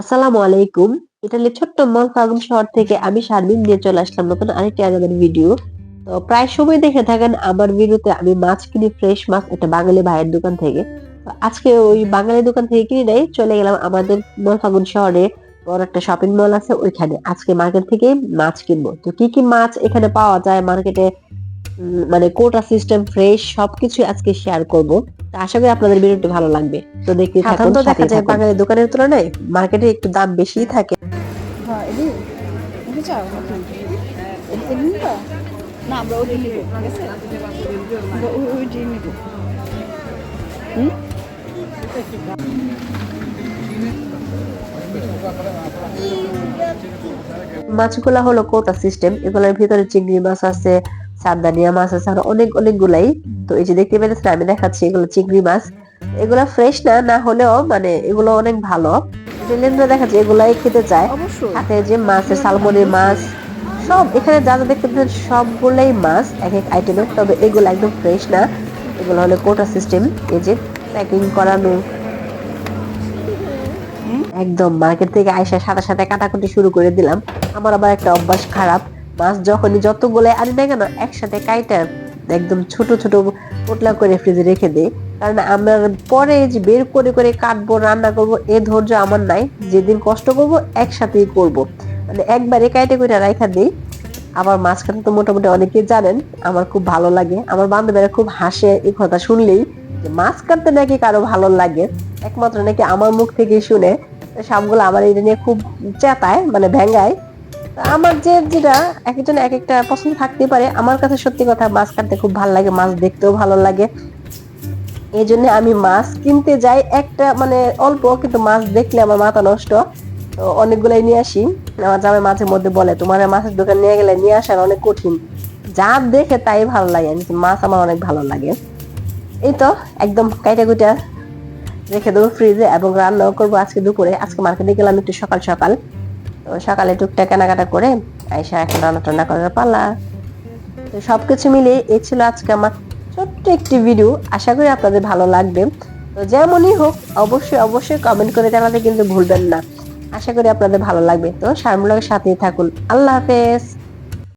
আসসালামু আলাইকুম। ইটালির ছোট্ট মলফাগুম শহর থেকে আমি শারমিন নিয়ে চলে আসলাম নতুন আরেকটি আলাদা ভিডিও তো প্রায় সময় দেখে থাকেন, আমার ভিডিওতে আমি মাছ কিনি ফ্রেশ মাছ একটা বাঙালি ভাইয়ের দোকান থেকে। আজকে ওই বাঙালি দোকান থেকে কিনে নাই, চলে গেলাম আমাদের মলফাগুন শহরে, বড় একটা শপিং মল আছে ওইখানে। আজকে মার্কেট থেকে মাছ কিনবো। তো কি কি মাছ এখানে পাওয়া যায় মার্কেটে মানে কোটা সিস্টেম ফ্রেশ সবকিছু আজকে শেয়ার করব। তো আশা করি আপনাদের ভিডিওটি ভালো লাগবে। তো দেখতে থাকুন দেখা যায় বাঙালি দোকানের তুলনায় মার্কেটে একটু দাম বেশিই থাকে। হ্যাঁ না আমরা ওই নিব ঠিক আছে? আমরা ওই নিব। মাছগুলা হলো কোটা সিস্টেম এগুলোর ভিতরে চিংড়ি মাছ আছে সান্দানিয়া মাছ আছে আর অনেক অনেকগুলাই। তো এই যে দেখতে পেরেছেন আমি দেখাচ্ছি এগুলো চিংড়ি মাছ। এগুলা ফ্রেশ না না হলেও মানে এগুলো অনেক ভালো। ইটালিয়ানরা দেখাচ্ছে এগুলাই খেতে চায়। অবশ্যই। সাথে যে মাছের সালমনের মাছ সব এখানে যা যা দেখতে পাচ্ছেন সবগুলাই মাছ এক এক আইটেমের তবে এগুলো একদম ফ্রেশ না। এগুলো হলো কোটা সিস্টেম এই যে প্যাকিং করানো একদম মার্কেট থেকে আইসা সাথে সাথে কাটাকুটি শুরু করে দিলাম। আমার আবার একটা অভ্যাস খারাপ। মাছ যখনই যতগুলো আনি না কেন, একসাথে কাইটা একদম ছোট ছোট পোটলা করে ফ্রিজে রেখে দেই। কারণ আমার পরে যে বের করে করে কাটবো, রান্না করব, এ ধৈর্য আমার নাই। যেদিন কষ্ট করব, একসাথেই করব। মানে একবারে কাইটে করে রাখা দিই। আবার মাছ কাটতে তো মোটামুটি অনেকেই জানেন, আমার খুব ভালো লাগে। আমার বান্ধবীরা খুব হাসে এই কথা শুনলেই। যে মাছ কাটতে নাকি কারও ভালো লাগে, একমাত্র নাকি আমার মুখ থেকে শুনে। সবগুলো আমার এটা নিয়ে খুব চেতায় মানে ভেঙ্গায় আমার যে যেটা এক একজন এক একটা পছন্দ থাকতে পারে, আমার কাছে সত্যি কথা মাছ কাটতে খুব ভালো লাগে, মাছ দেখতেও ভালো লাগে। এই জন্য আমি মাছ কিনতে যাই, একটা মানে অল্প কিন্তু মাছ দেখলে আমার মাথা নষ্ট। অনেকগুলাই নিয়ে আসি। আমার জামাই মাঝে মধ্যে বলে, তোমার মাছের দোকান নিয়ে গেলে নিয়ে আসার অনেক কঠিন। যা দেখে তাই ভালো লাগে মাছ আমার অনেক ভালো লাগে। এই তো একদম কাইটা কুইটা রেখে দেবো ফ্রিজে এবং রান্নাও করব আজকে দুপুরে। আজকে মার্কেটে গেলাম একটু সকাল সকাল তো সকালে টুকটা কেনাকাটা করে আইসা এখন রান্না টান্না করার পালা। তো সবকিছু মিলে এ ছিল আজকে আমার ছোট্ট একটি ভিডিও আশা করি আপনাদের ভালো লাগবে। তো যেমনই হোক, অবশ্যই অবশ্যই কমেন্ট করে জানাতে কিন্তু ভুলবেন না। আশা করি আপনাদের ভালো লাগবে। তো সারমুলের সাথেই থাকুন। আল্লাহ হাফেজ।